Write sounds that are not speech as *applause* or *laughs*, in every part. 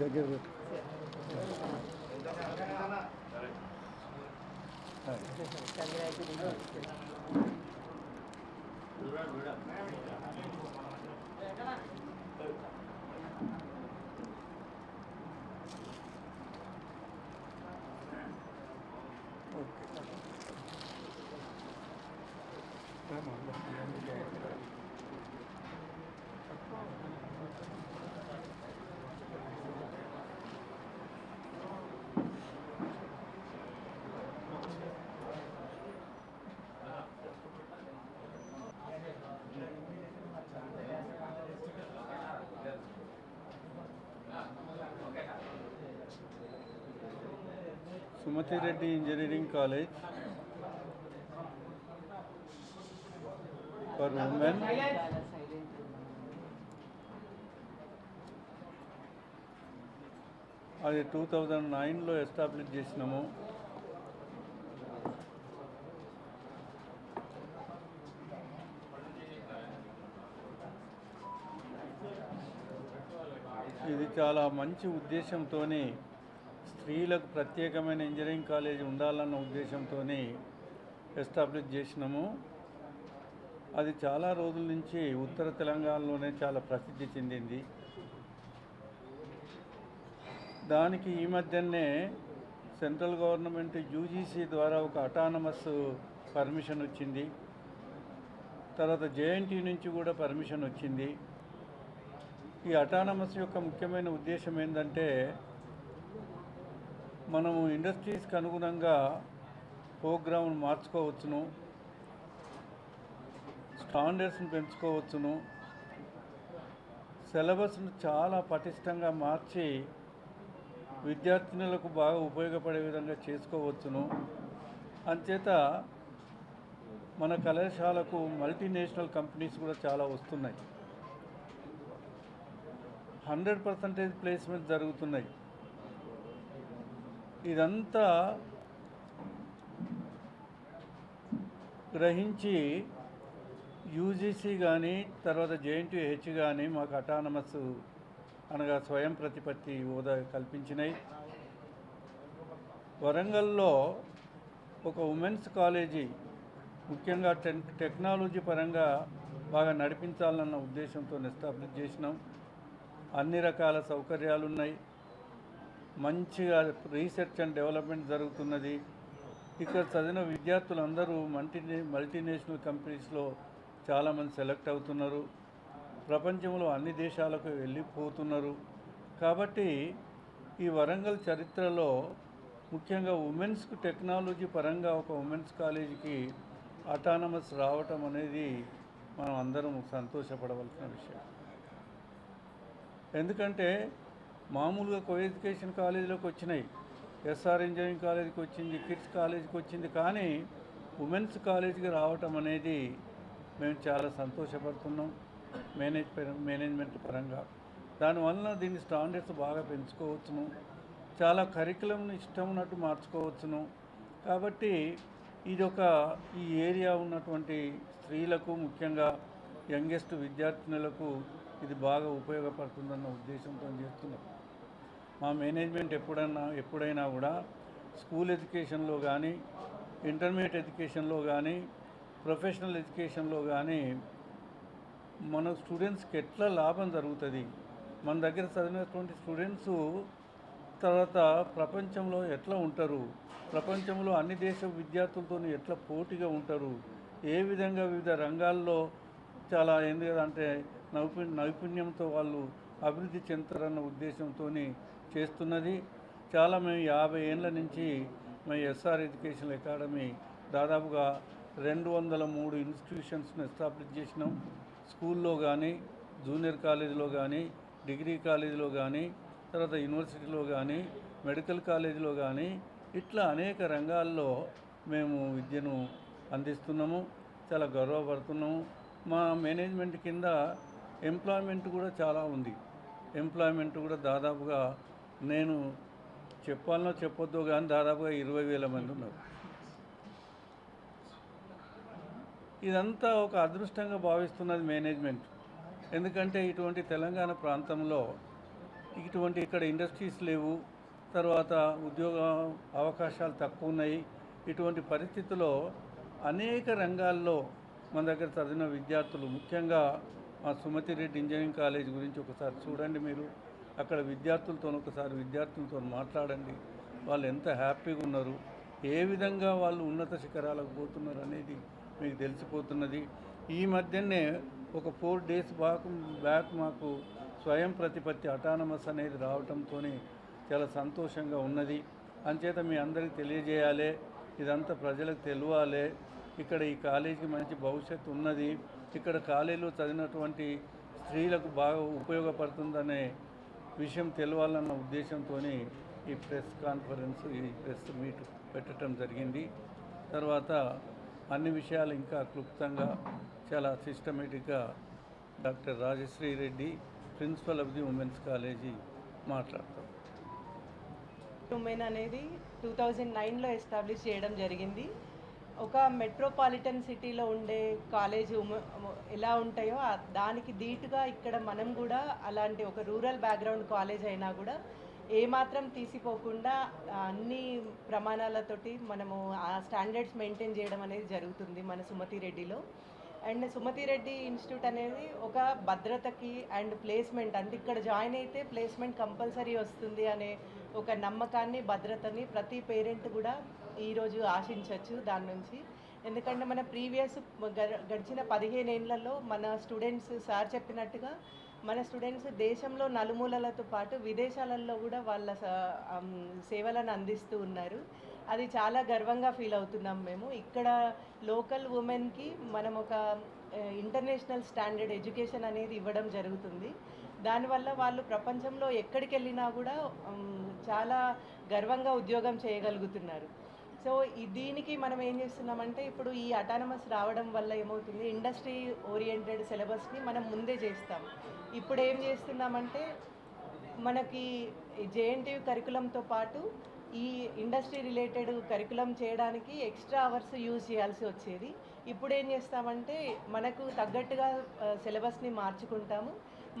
దగ్గర పెట్టు. Sumathi Reddy engineering college for women. అది టూ థౌజండ్ నైన్లో ఎస్టాబ్లిష్ చేసినాము. ఇది చాలా మంచి ఉద్దేశంతోనే స్త్రీలకు ప్రత్యేకమైన ఇంజనీరింగ్ కాలేజ్ ఉండాలన్న ఉద్దేశంతో ఎస్టాబ్లిష్ చేసినాము. అది చాలా రోజుల నుంచి ఉత్తర తెలంగాణలోనే చాలా ప్రసిద్ధి చెందింది. దానికి ఈ మధ్యనే సెంట్రల్ గవర్నమెంట్ యూజీసీ ద్వారా ఒక అటానమస్ పర్మిషన్ వచ్చింది. తర్వాత జేఎన్టీ నుంచి కూడా పర్మిషన్ వచ్చింది. ఈ అటానమస్ యొక్క ముఖ్యమైన ఉద్దేశం ఏంటంటే మనము ఇండస్ట్రీస్కి అనుగుణంగా ప్రోగ్రామ్ను మార్చుకోవచ్చును స్టాండర్డ్స్ని పెంచుకోవచ్చును సిలబస్ను చాలా పటిష్టంగా మార్చి విద్యార్థినులకు బాగా ఉపయోగపడే విధంగా చేసుకోవచ్చును. అంచేత మన కళాశాలకు మల్టీనేషనల్ కంపెనీస్ కూడా చాలా వస్తున్నాయి. హండ్రెడ్ పర్సంటేజ్ ప్లేస్మెంట్ జరుగుతున్నాయి. ఇదంతా గ్రహించి యూజీసీ కానీ తర్వాత జేఎన్టీహెచ్ కానీ మాకు అటానమస్ అనగా స్వయం ప్రతిపత్తి హోదా కల్పించినాయి వరంగల్లో ఒక ఉమెన్స్ కాలేజీ ముఖ్యంగా టెన్ టెక్నాలజీ పరంగా బాగా నడిపించాలన్న ఉద్దేశంతో ఎస్టాబ్లిష్ చేసినాం. అన్ని రకాల సౌకర్యాలు ఉన్నాయి మంచిగా రీసెర్చ్ అండ్ డెవలప్మెంట్ జరుగుతున్నది. ఇక్కడ చదివిన విద్యార్థులందరూ మల్టీ మల్టీనేషనల్ కంపెనీస్లో చాలామంది సెలెక్ట్ అవుతున్నారు. ప్రపంచంలో అన్ని దేశాలకు వెళ్ళిపోతున్నారు. కాబట్టి ఈ వరంగల్ చరిత్రలో ముఖ్యంగా ఉమెన్స్కు టెక్నాలజీ పరంగా ఒక ఉమెన్స్ కాలేజీకి అటానమస్ రావటం అనేది మనం అందరం సంతోషపడవలసిన విషయం. ఎందుకంటే మామూలుగా కో ఎడ్యుకేషన్ కాలేజీలోకి వచ్చినాయి. ఎస్ఆర్ ఇంజనీరింగ్ కాలేజీకి వచ్చింది కిడ్స్ కాలేజీకి వచ్చింది. కానీ ఉమెన్స్ కాలేజీకి రావటం అనేది మేము చాలా సంతోషపడుతున్నాం మేనేజ్ మేనేజ్మెంట్ పరంగా. దానివల్ల దీని స్టాండర్డ్స్ బాగా పెంచుకోవచ్చును. చాలా కరికులం ఇష్టం ఉన్నట్టు మార్చుకోవచ్చును. కాబట్టి ఇది ఒక ఈ ఏరియా ఉన్నటువంటి స్త్రీలకు ముఖ్యంగా యంగెస్ట్ విద్యార్థినులకు ఇది బాగా ఉపయోగపడుతుందన్న ఉద్దేశంతో చేస్తున్నాం. మా మేనేజ్మెంట్ ఎప్పుడన్నా ఎప్పుడైనా కూడా స్కూల్ ఎడ్యుకేషన్లో కానీ ఇంటర్మీడియట్ ఎడ్యుకేషన్లో కానీ ప్రొఫెషనల్ ఎడ్యుకేషన్లో కానీ మన స్టూడెంట్స్కి ఎట్లా లాభం జరుగుతుంది? మన దగ్గర చదివినటువంటి స్టూడెంట్స్ తర్వాత ప్రపంచంలో ఎట్లా ఉంటారు? ప్రపంచంలో అన్ని దేశ విద్యార్థులతో ఎట్లా పోటీగా ఉంటారు? ఏ విధంగా వివిధ రంగాల్లో చాలా ఏంది అంటే నైపుణ్యంతో వాళ్ళు అభివృద్ధి చెందుతారన్న ఉద్దేశంతో చేస్తున్నది. చాలా మేము యాభై ఏళ్ళ నుంచి మేము ఎస్ఆర్ ఎడ్యుకేషన్ అకాడమీ దాదాపుగా రెండు వందల మూడు ఇన్స్టిట్యూషన్స్ను ఎస్టాబ్లిష్ చేసినాం. స్కూల్లో కానీ జూనియర్ కాలేజీలో కానీ డిగ్రీ కాలేజీలో కానీ తర్వాత యూనివర్సిటీలో కానీ మెడికల్ కాలేజీలో కానీ ఇట్లా అనేక రంగాల్లో మేము విద్యను అందిస్తున్నాము. చాలా గర్వపడుతున్నాము. మా మేనేజ్మెంట్ కింద ఎంప్లాయ్మెంట్ కూడా చాలా ఉంది. ఎంప్లాయ్మెంట్ కూడా దాదాపుగా నేను చెప్పాలనో చెప్పొద్దో కానీ దాదాపుగా ఇరవై వేల మంది ఉన్నారు. ఇదంతా ఒక అదృష్టంగా భావిస్తున్నది మేనేజ్మెంట్. ఎందుకంటే ఇటువంటి తెలంగాణ ప్రాంతంలో ఇటువంటి ఇక్కడ ఇండస్ట్రీస్ లేవు తర్వాత ఉద్యోగ అవకాశాలు తక్కువ ఉన్నాయి. ఇటువంటి పరిస్థితుల్లో అనేక రంగాల్లో మన దగ్గర చదివిన విద్యార్థులు ముఖ్యంగా మా సుమతి రెడ్డి ఇంజనీరింగ్ కాలేజ్ గురించి ఒకసారి చూడండి మీరు. అక్కడ విద్యార్థులతో ఒకసారి విద్యార్థులతో మాట్లాడండి. వాళ్ళు ఎంత హ్యాపీగా ఉన్నారు. ఏ విధంగా వాళ్ళు ఉన్నత శిఖరాలకు పోతున్నారు అనేది మీకు తెలిసిపోతున్నది. ఈ మధ్యనే ఒక ఫోర్ డేస్ బ్యాక్ బ్యాక్ మాకు స్వయం ప్రతిపత్తి అటానమస్ అనేది రావడంతో చాలా సంతోషంగా ఉన్నది. అంచేత మీ అందరికీ తెలియజేయాలి. ఇదంతా ప్రజలకు తెలియాలి ఇక్కడ ఈ కాలేజీకి మంచి భవిష్యత్తు ఉన్నది. ఇక్కడ కాలేజీలో చదివినటువంటి స్త్రీలకు బాగా ఉపయోగపడుతుందనే విషయం తెలవాలన్న ఉద్దేశంతోనే ఈ ప్రెస్ కాన్ఫరెన్స్ ఈ ప్రెస్ మీట్ పెట్టడం జరిగింది. తర్వాత అన్ని విషయాలు ఇంకా క్లుప్తంగా చాలా సిస్టమేటిక్గా doctor Rajashree Reddy principal of the women's college మాట్లాడతాం. ఉమెన్ అనేది టూ థౌజండ్ నైన్లో ఎస్టాబ్లిష్ చేయడం జరిగింది. ఒక మెట్రోపాలిటన్ సిటీలో ఉండే కాలేజ్ ఎలా ఉంటాయో దానికి ధీటుగా ఇక్కడ మనం కూడా అలాంటి ఒక రూరల్ బ్యాక్గ్రౌండ్ కాలేజ్ అయినా కూడా ఏమాత్రం తీసిపోకుండా అన్ని ప్రమాణాలతోటి మనము ఆ స్టాండర్డ్స్ మెయింటైన్ చేయడం అనేది జరుగుతుంది మన సుమతి రెడ్డిలో. అండ్ సుమతి రెడ్డి ఇన్స్టిట్యూట్ అనేది ఒక భద్రతకి అండ్ ప్లేస్మెంట్ అంటే ఇక్కడ జాయిన్ అయితే ప్లేస్మెంట్ కంపల్సరీ వస్తుంది అనే ఒక నమ్మకాన్ని భద్రతని ప్రతి పేరెంట్ కూడా ఈరోజు ఆశించవచ్చు దాని నుంచి. ఎందుకంటే మన ప్రీవియస్ గడిచిన పదిహేను ఏళ్ళలో మన స్టూడెంట్స్ సార్ చెప్పినట్టుగా మన స్టూడెంట్స్ దేశంలో నలుమూలలతో పాటు విదేశాలలో కూడా వాళ్ళ సేవలను అందిస్తూ ఉన్నారు. అది చాలా గర్వంగా ఫీల్ అవుతున్నాం మేము. ఇక్కడ లోకల్ ఉమెన్కి మనం ఒక ఇంటర్నేషనల్ స్టాండర్డ్ ఎడ్యుకేషన్ అనేది ఇవ్వడం జరుగుతుంది. దానివల్ల వాళ్ళు ప్రపంచంలో ఎక్కడికి వెళ్ళినా కూడా చాలా గర్వంగా ఉద్యోగం చేయగలుగుతున్నారు. సో దీనికి మనం ఏం చేస్తున్నామంటే ఇప్పుడు ఈ అటానమస్ రావడం వల్ల ఏమవుతుంది? ఇండస్ట్రీ ఓరియంటెడ్ సిలబస్ని మనం ముందే చేస్తాం. ఇప్పుడు ఏం చేస్తున్నామంటే మనకి జేఎన్టీయూ కరికులంతో పాటు ఈ ఇండస్ట్రీ రిలేటెడ్ కరికులం చేయడానికి ఎక్స్ట్రా అవర్స్ యూజ్ చేయాల్సి వచ్చేది. ఇప్పుడు ఏం చేస్తామంటే మనకు తగ్గట్టుగా సిలబస్ని మార్చుకుంటాము.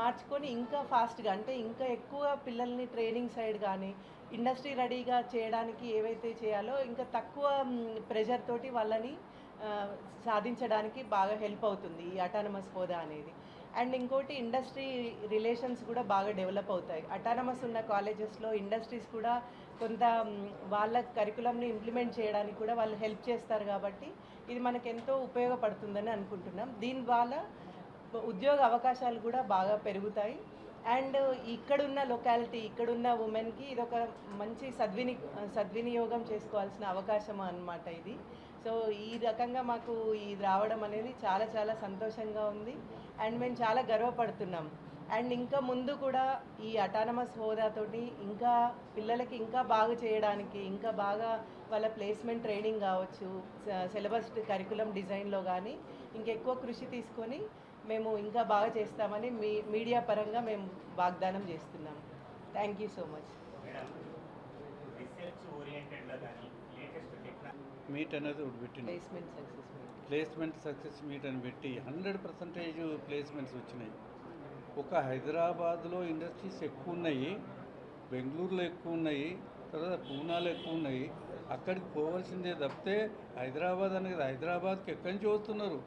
మార్చుకొని ఇంకా ఫాస్ట్గా అంటే ఇంకా ఎక్కువ పిల్లల్ని ట్రైనింగ్ సైడ్ కానీ ఇండస్ట్రీ రెడీగా చేయడానికి ఏవైతే చేయాలో ఇంకా తక్కువ ప్రెషర్ తోటి వాళ్ళని సాధించడానికి బాగా హెల్ప్ అవుతుంది ఈ అటానమస్ హోదా అనేది. అండ్ ఇంకోటి ఇండస్ట్రీ రిలేషన్స్ కూడా బాగా డెవలప్ అవుతాయి. అటానమస్ ఉన్న కాలేజెస్లో ఇండస్ట్రీస్ కూడా కొంత వాళ్ళ కరికులంని ఇంప్లిమెంట్ చేయడానికి కూడా వాళ్ళు హెల్ప్ చేస్తారు కాబట్టి ఇది మనకు ఎంతో ఉపయోగపడుతుందని అనుకుంటున్నాం. దీని వల్ల ఉద్యోగ అవకాశాలు కూడా బాగా పెరుగుతాయి. అండ్ ఇక్కడున్న లొకాలిటీ ఇక్కడున్న ఉమెన్కి ఇది ఒక మంచి సద్విని సద్వినియోగం చేసుకోవాల్సిన అవకాశం అన్నమాట ఇది. సో ఈ రకంగా మాకు ఇది రావడం అనేది చాలా చాలా సంతోషంగా ఉంది. అండ్ మేము చాలా గర్వపడుతున్నాం. అండ్ ఇంకా ముందు కూడా ఈ అటానమస్ హోదాతోటి ఇంకా పిల్లలకి ఇంకా బాగా చేయడానికి ఇంకా బాగా వాళ్ళ ప్లేస్మెంట్ ట్రైనింగ్ కావచ్చు సిలబస్ కరికులం డిజైన్లో కానీ ఇంకెక్కువ కృషి తీసుకొని మేము ఇంకా బాగా చేస్తామని మీ మీడియా పరంగా మేము వాగ్దానం చేస్తున్నాము thank you so much research ఓరియంటెడ్లో కానీ లేటెస్ట్ టెక్నాలజీ మీట్ అనేది ఒకటి పెట్టింది placement success placement success meet అని పెట్టి హండ్రెడ్ పర్సంటేజ్ ప్లేస్మెంట్స్ వచ్చినాయి. ఒక హైదరాబాద్లో ఇండస్ట్రీస్ ఎక్కువ ఉన్నాయి బెంగళూరులో ఎక్కువ ఉన్నాయి తర్వాత పూనాలో ఎక్కువ ఉన్నాయి. అక్కడికి పోవాల్సిందే తప్పితే హైదరాబాద్ అనేది హైదరాబాద్కి ఎక్కడి నుంచి వస్తున్నారు?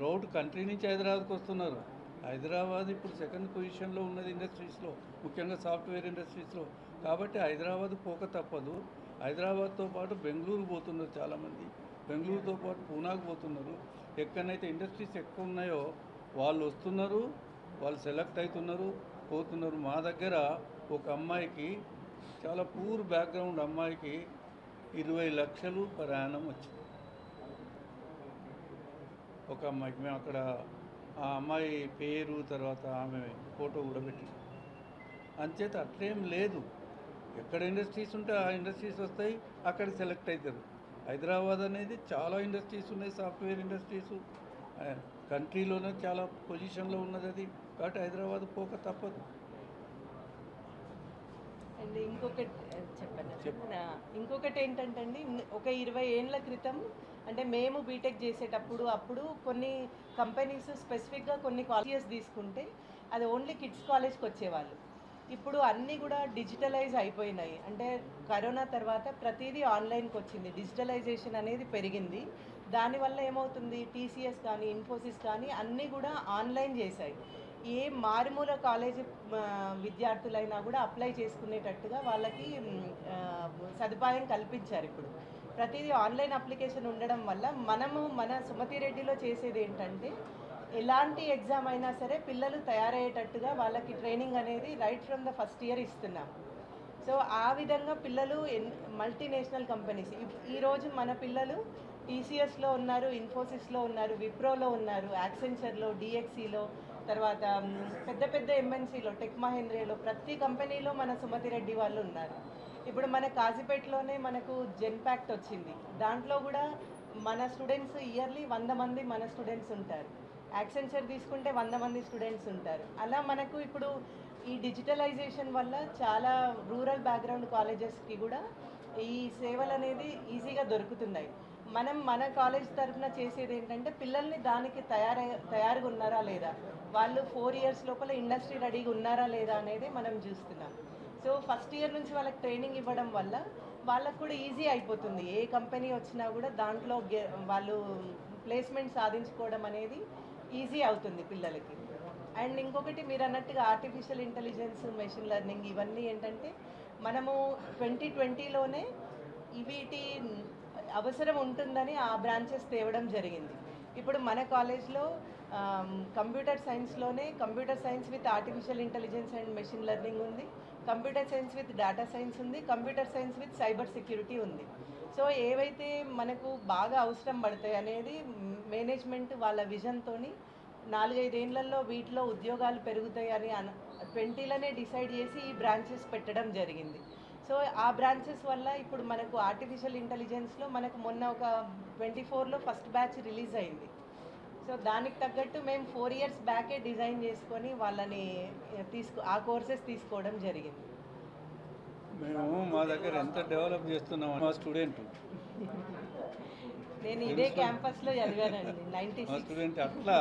క్రౌడ్ కంట్రీ నుంచి హైదరాబాద్కి వస్తున్నారు. హైదరాబాద్ ఇప్పుడు సెకండ్ పొజిషన్లో ఉన్నది ఇండస్ట్రీస్లో ముఖ్యంగా సాఫ్ట్వేర్ ఇండస్ట్రీస్లో. కాబట్టి హైదరాబాద్ పోక తప్పదు. హైదరాబాద్తో పాటు బెంగళూరు పోతున్నారు చాలామంది. బెంగళూరుతో పాటు పూనాకు పోతున్నారు. ఎక్కడైతే ఇండస్ట్రీస్ ఎక్కువ ఉన్నాయో వాళ్ళు వస్తున్నారు వాళ్ళు సెలెక్ట్ అవుతున్నారు పోతున్నారు. మా దగ్గర ఒక అమ్మాయికి చాలా పూర్ బ్యాక్గ్రౌండ్ అమ్మాయికి ఇరవై లక్షలు ప్రయాణం వచ్చింది. ఒక అమ్మాయికి మేము అక్కడ ఆ అమ్మాయి పేరు తర్వాత ఆమె ఫోటో కూడా పెట్టినాం అంచేత అట్లేం లేదు. ఎక్కడ ఇండస్ట్రీస్ ఉంటే ఆ ఇండస్ట్రీస్ వస్తాయి అక్కడ సెలెక్ట్ అవుతారు హైదరాబాద్ అనేది చాలా ఇండస్ట్రీస్ ఉన్నాయి సాఫ్ట్వేర్ ఇండస్ట్రీస్. కంట్రీలోనే చాలా పొజిషన్లో ఉన్నది అది. కాబట్టి హైదరాబాద్ పోక తప్పదు. అండ్ ఇంకొకటి చెప్పండి. ఇంకొకటి ఏంటంటే అండి ఒక ఇరవై ఏండ్ల క్రితం అంటే మేము బీటెక్ చేసేటప్పుడు అప్పుడు కొన్ని కంపెనీస్ స్పెసిఫిక్గా కొన్ని కాలేజెస్ తీసుకుంటే అది ఓన్లీ కిడ్స్ కాలేజ్కి వచ్చేవాళ్ళు. ఇప్పుడు అన్నీ కూడా డిజిటలైజ్ అయిపోయినాయి. అంటే కరోనా తర్వాత ప్రతిదీ ఆన్లైన్కి వచ్చింది. డిజిటలైజేషన్ అనేది పెరిగింది. దానివల్ల ఏమవుతుంది? టీసీఎస్ కానీ ఇన్ఫోసిస్ కానీ అన్నీ కూడా ఆన్లైన్ చేశాయి. ఏ మారుమూల కాలేజీ విద్యార్థులైనా కూడా అప్లై చేసుకునేటట్టుగా వాళ్ళకి సదుపాయం కల్పించారు ఇప్పుడు. ప్రతిదీ ఆన్లైన్ అప్లికేషన్ ఉండడం వల్ల మనము మన సుమతి రెడ్డిలో చేసేది ఏంటంటే ఎలాంటి ఎగ్జామ్ అయినా సరే పిల్లలు తయారయ్యేటట్టుగా వాళ్ళకి ట్రైనింగ్ అనేది right from the first year ఇస్తున్నాం. సో ఆ విధంగా పిల్లలు ఎన్ మల్టీనేషనల్ కంపెనీస్ ఈరోజు మన పిల్లలు టీసీఎస్లో ఉన్నారు ఇన్ఫోసిస్లో ఉన్నారు విప్రోలో ఉన్నారు యాక్సెంచర్లో డిఎక్సీలో తర్వాత పెద్ద పెద్ద ఎంఎన్సీలో టెక్ మహేంద్రలో ప్రతి కంపెనీలో మన సుమతి రెడ్డి వాళ్ళు ఉన్నారు. ఇప్పుడు మన కాజీపేటలోనే మనకు జెన్పాక్ట్ వచ్చింది. దాంట్లో కూడా మన స్టూడెంట్స్ ఇయర్లీ వంద మంది మన స్టూడెంట్స్ ఉంటారు. యాక్సెంచర్ తీసుకుంటే వంద మంది స్టూడెంట్స్ ఉంటారు. అలా మనకు ఇప్పుడు ఈ డిజిటలైజేషన్ వల్ల చాలా రూరల్ బ్యాక్గ్రౌండ్ కాలేజెస్కి కూడా ఈ సేవలు అనేది ఈజీగా దొరుకుతున్నాయి. మనం మన కాలేజ్ తరఫున చేసేది ఏంటంటే పిల్లల్ని దానికి తయారై తయారుగా ఉన్నారా లేదా? వాళ్ళు ఫోర్ ఇయర్స్ లోపల ఇండస్ట్రీ రెడీగా ఉన్నారా లేదా అనేది మనం చూస్తున్నాం. సో ఫస్ట్ ఇయర్ నుంచి వాళ్ళకి ట్రైనింగ్ ఇవ్వడం వల్ల వాళ్ళకు కూడా ఈజీ అయిపోతుంది. ఏ కంపెనీ వచ్చినా కూడా దాంట్లో వాళ్ళు ప్లేస్మెంట్ సాధించుకోవడం అనేది ఈజీ అవుతుంది పిల్లలకి. అండ్ ఇంకొకటి మీరు అన్నట్టుగా ఆర్టిఫిషియల్ ఇంటెలిజెన్స్ మెషిన్ లెర్నింగ్ ఇవన్నీ ఏంటంటే మనము ట్వంటీ ట్వంటీలోనే వీటి అవసరం ఉంటుందని ఆ బ్రాంచెస్ తేవడం జరిగింది. ఇప్పుడు మన కాలేజ్లో computer సైన్స్లోనే computer science with artificial intelligence and machine learning ఉంది computer science with data science ఉంది computer science with cyber security ఉంది. సో ఏవైతే మనకు బాగా అవసరం పడతాయి అనేది మేనేజ్మెంట్ వాళ్ళ విజన్తోని నాలుగైదేళ్ళలో వీటిలో ఉద్యోగాలు పెరుగుతాయి అని అన ట్వంటీలోనే డిసైడ్ చేసి ఈ బ్రాంచెస్ పెట్టడం జరిగింది. సో ఆ బ్రాంచెస్ వల్ల ఇప్పుడు మనకు ఆర్టిఫిషియల్ ఇంటెలిజెన్స్లో మనకు మొన్న ఒక ట్వంటీ ఫోర్లో ఫస్ట్ బ్యాచ్ రిలీజ్ అయింది. సో దానికి తగ్గట్టు మేము ఫోర్ ఇయర్స్ బ్యాకే డిజైన్ చేసుకొని వాళ్ళని తీసుకో ఆ కోర్సెస్ తీసుకోవడం జరిగింది. మేము మా దగ్గర ఎంత డెవలప్ చేస్తున్నాం మా స్టూడెంట్ *laughs* నేను ఇదే క్యాంపస్లో చదివానండి మా స్టూడెంట్ అట్లా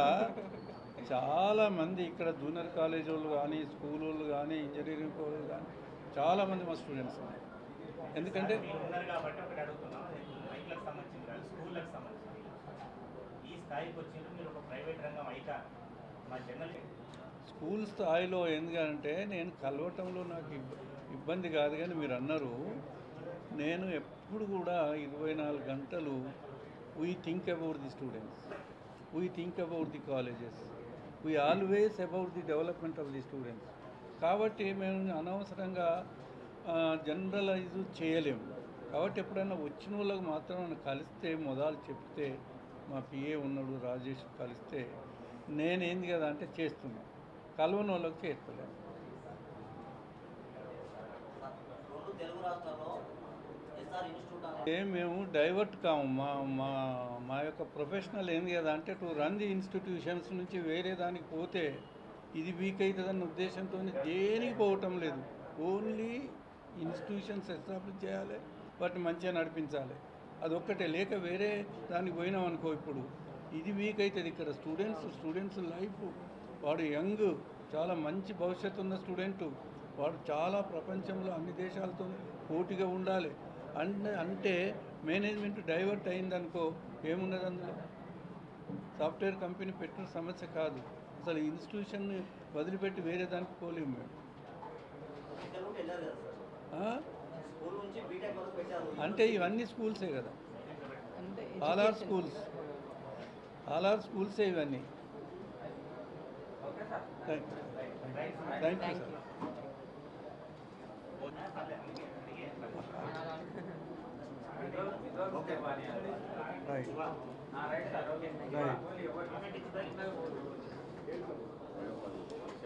చాలా మంది ఇక్కడ జూనియర్ కాలేజ్ వాళ్ళు కానీ స్కూల్ వాళ్ళు కానీ ఇంజనీరింగ్ వాళ్ళు కానీ చాలా మంది మా స్టూడెంట్స్ ఎందుకంటే స్కూల్ స్థాయిలో ఎందుకంటే నేను కలవటంలో నాకు ఇబ్బ- ఇబ్బంది కాదు కానీ మీరు అన్నారు. నేను ఎప్పుడు కూడా ఇరవై నాలుగు గంటలు we think about the students we think about the colleges we always about the development of the students కాబట్టి మేము అనవసరంగా జనరలైజ్ చేయలేము. కాబట్టి ఎప్పుడైనా వచ్చిన వాళ్ళకి మాత్రం నన్ను కలిస్తే మొదలు చెప్తే మా పిఏ ఉన్నాడు రాజేష్ కలిస్తే నేనేంది కదా అంటే చేస్తున్నా. కలవని వాళ్ళకి చేస్తలేను. మేము డైవర్ట్ కాము. మా మా మా యొక్క ప్రొఫెషనల్ ఏంది కదా అంటే టు రన్ ది ఇన్స్టిట్యూషన్స్ నుంచి వేరే దానికి పోతే ఇది వీక్ అవుతుందన్న ఉద్దేశంతో దేనికి పోవటం లేదు. ఓన్లీ ఇన్స్టిట్యూషన్స్ ఎస్టాబ్లిష్ చేయాలి వాటిని మంచిగా నడిపించాలి. అదొక్కటే. లేక వేరే దానికి పోయినాం అనుకో ఇప్పుడు. ఇది వీక్ అవుతుంది ఇక్కడ. స్టూడెంట్స్ స్టూడెంట్స్ లైఫ్ వాడు యంగ్ చాలా మంచి భవిష్యత్తు ఉన్న స్టూడెంట్. వాడు చాలా ప్రపంచంలో అన్ని దేశాలతో పోటీగా ఉండాలి. అంటే అంటే మేనేజ్మెంట్ డైవర్ట్ అయిందనుకో ఏమున్నది అందులో? సాఫ్ట్వేర్ కంపెనీ పెట్టిన సమస్య కాదు. అసలు ఇన్స్టిట్యూషన్ని వదిలిపెట్టి వేరే దానికి పోలేము మేము అంటే ఇవన్నీ స్కూల్సే కదా all are. Schools all are స్కూల్సే ఇవన్నీ thank you sir right right Thank you.